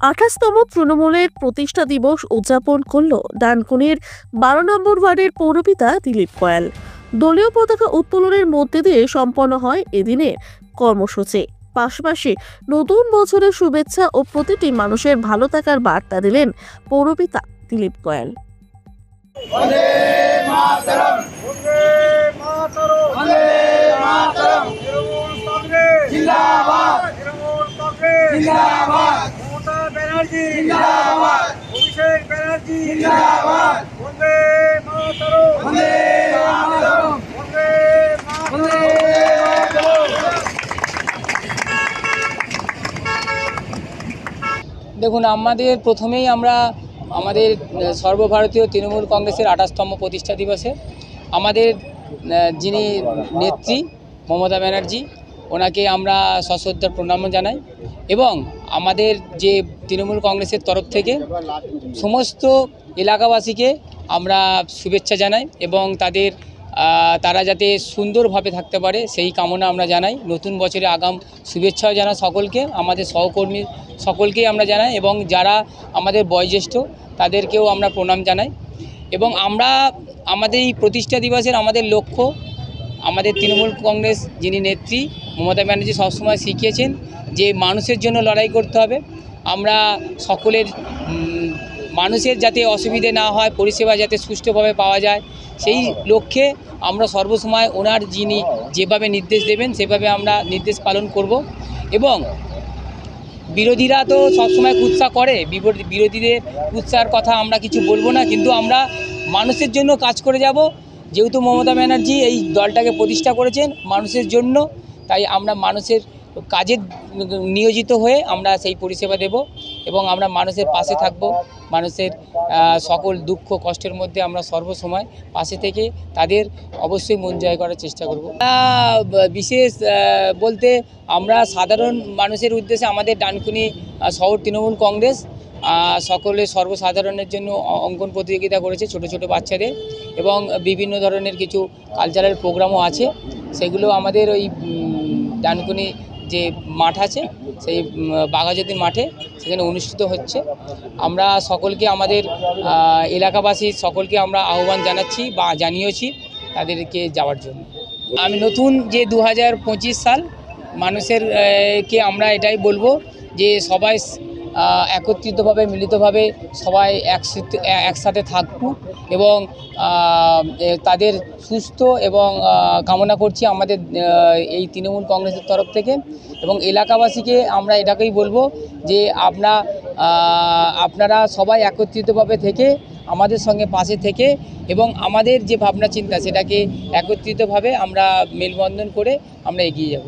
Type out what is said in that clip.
আঠাশতম তৃণমূলের প্রতিষ্ঠা দিবস উদযাপন করল ডানকুনির বারো নম্বর ওয়ার্ডের পৌরপিতা দিলীপ কয়াল দলীয় পতাকা উত্তোলনের মধ্যে দিয়ে সম্পন্ন হয় এদিনের কর্মসূচি। পাশাপাশি নতুন বছরের শুভেচ্ছা ও প্রতিটি মানুষের ভালো থাকার বার্তা দিলেন পৌরপিতা দিলীপ কয়াল বন্দে মাতরম বন্দে মাতরম তৃণমূল কংগ্রেস জিন্দাবাদ তৃণমূল কংগ্রেস জিন্দাবাদ মমতা ব্যানার্জি। জিন্দাবাদ। অভিষেক ব্যানার্জি। জিন্দাবাদ। বন্দে মাতরম। বন্দে মাতরম। বন্দে দেখুন আমাদের প্রথমেই আমরা আমাদের সর্বভারতীয় তৃণমূল কংগ্রেসের আঠাশতম প্রতিষ্ঠা দিবসে আমাদের যিনি নেত্রী মমতা ব্যানার্জি ওনাকে আমরা সশ্রদ্ধার প্রণাম জানাই এবং আমাদের যে তৃণমূল কংগ্রেসের তরফ থেকে সমস্ত এলাকাবাসীকে আমরা শুভেচ্ছা জানাই এবং তাদের তারা যাতে সুন্দরভাবে থাকতে পারে সেই কামনা আমরা জানাই। নতুন বছরে আগাম শুভেচ্ছাও জানা সকলকে, আমাদের সহকর্মী সকলকেই আমরা জানাই এবং যারা আমাদের বয়োজ্যেষ্ঠ তাদেরকেও আমরা প্রণাম জানাই এবং আমরা, আমাদের এই প্রতিষ্ঠা দিবসের আমাদের লক্ষ্য আমাদের তৃণমূল কংগ্রেস যিনি নেত্রী মমতা ব্যানার্জি সবসময় শিখিয়েছেন যে মানুষের জন্য লড়াই করতে হবে। আমরা সকলের মানুষের যাতে অসুবিধে না হয়, পরিষেবা যাতে সুষ্ঠুভাবে পাওয়া যায়, সেই লক্ষ্যে আমরা সর্বসময় ওনার যিনি যেভাবে নির্দেশ দেবেন, সেভাবে আমরা নির্দেশ পালন করব। এবং বিরোধীরা তো সবসময় কুৎসা করে বিরোধীদের কুৎসার কথা আমরা কিছু বলব না, কিন্তু আমরা মানুষের জন্য কাজ করে যাব। যেহেতু মমতা ব্যানার্জি এই দলটাকে প্রতিষ্ঠা করেছেন, মানুষের জন্য তাই আমরা মানুষের কাজে নিয়োজিত হয়ে আমরা সেই পরিষেবা দেব এবং আমরা মানুষের পাশে থাকব, মানুষের সকল দুঃখ কষ্টের মধ্যে আমরা সর্বসময় পাশে থেকে তাদের অবশ্যই মন জয় করার চেষ্টা করব। বিশেষ বলতে আমরা সাধারণ মানুষের উদ্দেশ্যে আমাদের ডানকুনি শহর তৃণমূল কংগ্রেস সকলে সর্বসাধারণের জন্য অঙ্কন প্রতিযোগিতা করেছে ছোট ছোট বাচ্চাদের এবং বিভিন্ন ধরনের কিছু কালচারাল প্রোগ্রামও আছে। সেগুলো আমাদের ওই ডানকুনি যে মাঠ আছে, সেই বাঘাযতীন মাঠে সেখানে অনুষ্ঠিত হচ্ছে। আমরা সকলকে আমাদের এলাকাবাসী সকলকে আমরা আহ্বান জানাচ্ছি বা জানিয়েছি তাদেরকে যাওয়ার জন্য। আমি নতুন যে দু হাজার পঁচিশ সাল মানুষের কে আমরা এটাই বলব যে সবাই একত্রিতভাবে, মিলিতভাবে সবাই একসাথে একসাথে থাকুক এবং তাদের সুস্থ এবং কামনা করছি আমাদের এই তৃণমূল কংগ্রেসের তরফ থেকে এবং এলাকাবাসীকে আমরা এটাকেই বলব যে আপনা আপনারা সবাই একত্রিতভাবে থেকে আমাদের সঙ্গে পাশে থেকে এবং আমাদের যে ভাবনা চিন্তা সেটাকে একত্রিতভাবে আমরা মেলবন্ধন করে আমরা এগিয়ে যাব।